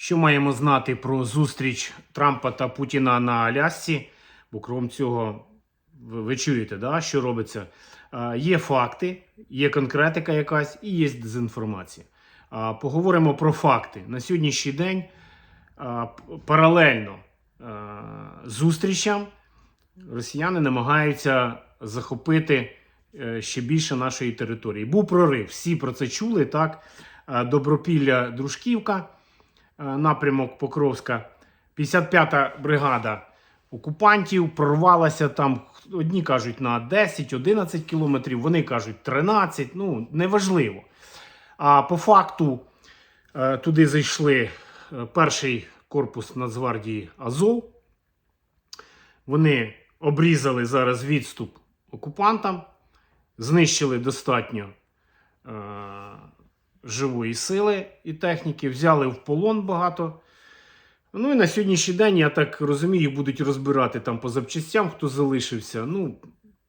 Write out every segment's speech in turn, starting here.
Що маємо знати про зустріч Трампа та Путіна на Алясці? Бо крім цього, ви, чуєте, да, що робиться? Є факти, є конкретика якась і є дезінформація. Поговоримо про факти. На сьогоднішній день паралельно зустрічам росіяни намагаються захопити е, ще більше нашої території. Був прорив, всі про це чули. Так, Добропілля Дружківка, напрямок Покровська, 55-та бригада окупантів прорвалася там. Одні кажуть на 10-11 кілометрів, вони кажуть 13, ну неважливо. А по факту е, туди зайшли е, перший корпус Нацгвардії Азов. Вони обрізали зараз відступ окупантам, знищили достатньо е, живої сили і техніки, взяли в полон багато. Ну і на сьогоднішній день, я так розумію, будуть розбирати там по запчастям, хто залишився. Ну,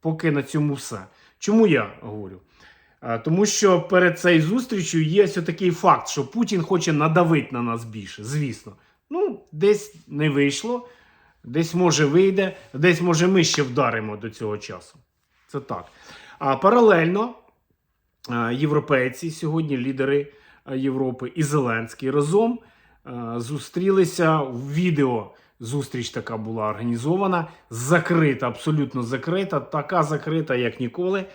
поки на цьому все. Чому я говорю? Тому що перед цією зустрічю є ось такий факт, що Путін хоче надавити на нас більше, звісно. Ну, десь не вийшло, десь може вийде, десь може ми ще вдаримо до цього часу. Це так. А паралельно європейці, сьогодні лідери е, Європи і Зеленський разом е, зустрілися в відео. Зустріч така була організована, закрита, абсолютно закрита, така закрита, як ніколи,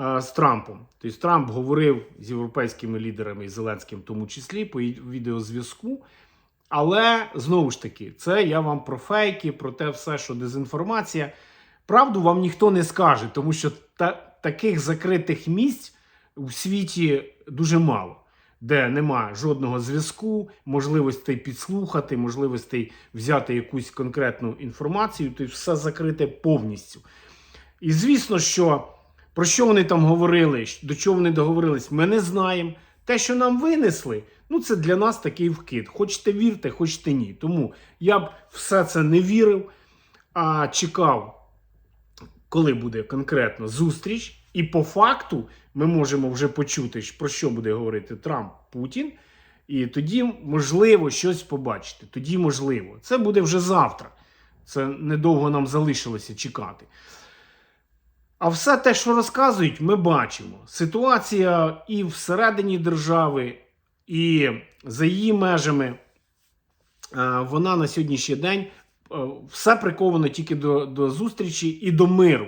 е, з Трампом. Тобто Трамп говорив з європейськими лідерами і Зеленським, в тому числі, по відеозв'язку. Але знову ж таки, це я вам про фейки, про те все, що дезінформація. Правду вам ніхто не скаже, тому що та, таких закритих місць у світі дуже мало, де нема жодного зв'язку, можливостей підслухати, можливостей взяти якусь конкретну інформацію, то все закрите повністю. І звісно, що про що вони там говорили, до чого вони договорились, ми не знаємо. Те, що нам винесли, ну це для нас такий вкид. Хочете вірте, хочете ні. Тому я б все це не вірив, а чекав, коли буде конкретно зустріч. І по факту ми можемо вже почути, про що буде говорити Трамп Путін. І тоді можливо щось побачити. Тоді можливо. Це буде вже завтра. Це недовго нам залишилося чекати. А все те, що розказують, ми бачимо. Ситуація і всередині держави, і за її межами, е, вона на сьогоднішній день е, все приковано тільки до, до зустрічі і до миру.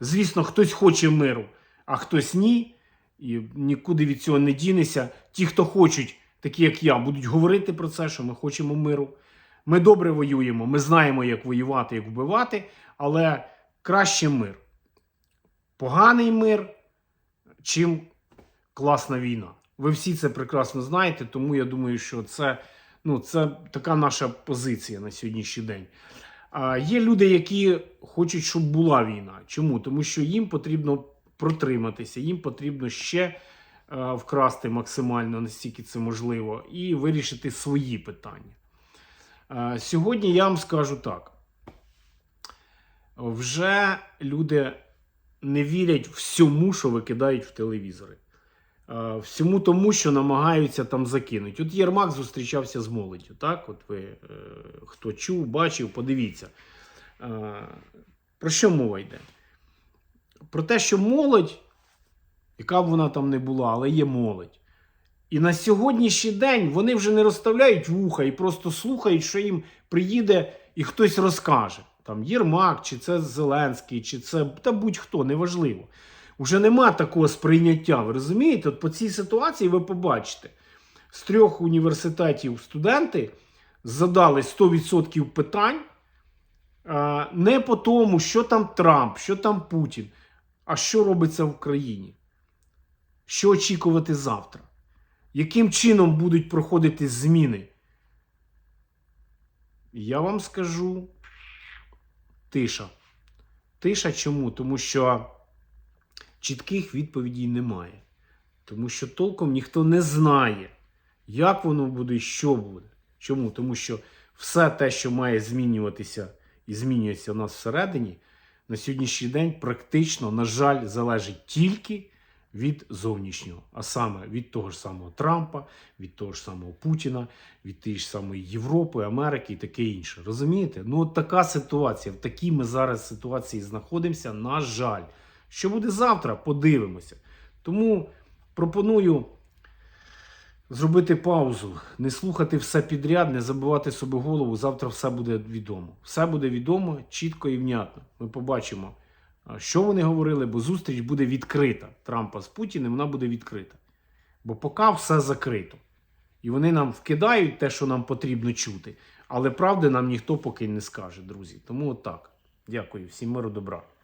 Звісно, хтось хоче миру, а хтось ні. І нікуди від цього не дінеся. Ті, хто хочуть, такі як я, будуть говорити про це, що ми хочемо миру. Ми добре воюємо, ми знаємо, як воювати, як вбивати, але краще мир поганий мир, чим класна війна. Ви всі це прекрасно знаєте, тому я думаю, що це, ну, це така наша позиція на сьогоднішній день. А є люди, які хочуть, щоб була війна. Чому? Тому що їм потрібно протриматися, їм потрібно ще е, вкрасти максимально настільки це можливо, і вирішити свої питання. Е, сьогодні я вам скажу так: вже люди не вірять всьому, що викидають в телевізори. Е, Всьому тому, що намагаються там закинути. От Єрмак зустрічався з молоддю. Так, от ви е, хто чув, бачив, подивіться. Е, Про що мова йде? Про те, що молодь, яка б вона там не була, але є молодь. І на сьогоднішній день вони вже не розставляють вуха і просто слухають, що їм приїде і хтось розкаже. Там Єрмак, чи це Зеленський, чи це та будь-хто, неважливо. Уже нема такого сприйняття. Ви розумієте? От по цій ситуації ви побачите, з трьох університетів студенти задали 100% питань не по тому, що там Трамп, що там Путін, а що робиться в країні. Що очікувати завтра? Яким чином будуть проходити зміни? Я вам скажу тиша. Тиша чому? Тому що чітких відповідей немає. Тому що толком ніхто не знає, як воно буде і що буде. Чому? Тому що все те, що має змінюватися і змінюється у нас всередині, на сьогоднішній день практично, на жаль, залежить тільки від зовнішнього, а саме від того ж самого Трампа, від того ж самого Путіна, від тієї ж самої Європи, Америки і таке інше. Розумієте? Ну, от така ситуація. В такій ми зараз ситуації знаходимося. На жаль, що буде завтра, подивимося. Тому пропоную зробити паузу, не слухати все підряд, не забивати собі голову. Завтра все буде відомо. Все буде відомо чітко і внятно. Ми побачимо, що вони говорили, бо зустріч буде відкрита. Трампа з Путіним вона буде відкрита. Бо поки все закрито. І вони нам вкидають те, що нам потрібно чути. Але правди нам ніхто поки не скаже, друзі. Тому от так. Дякую, всім миру добра.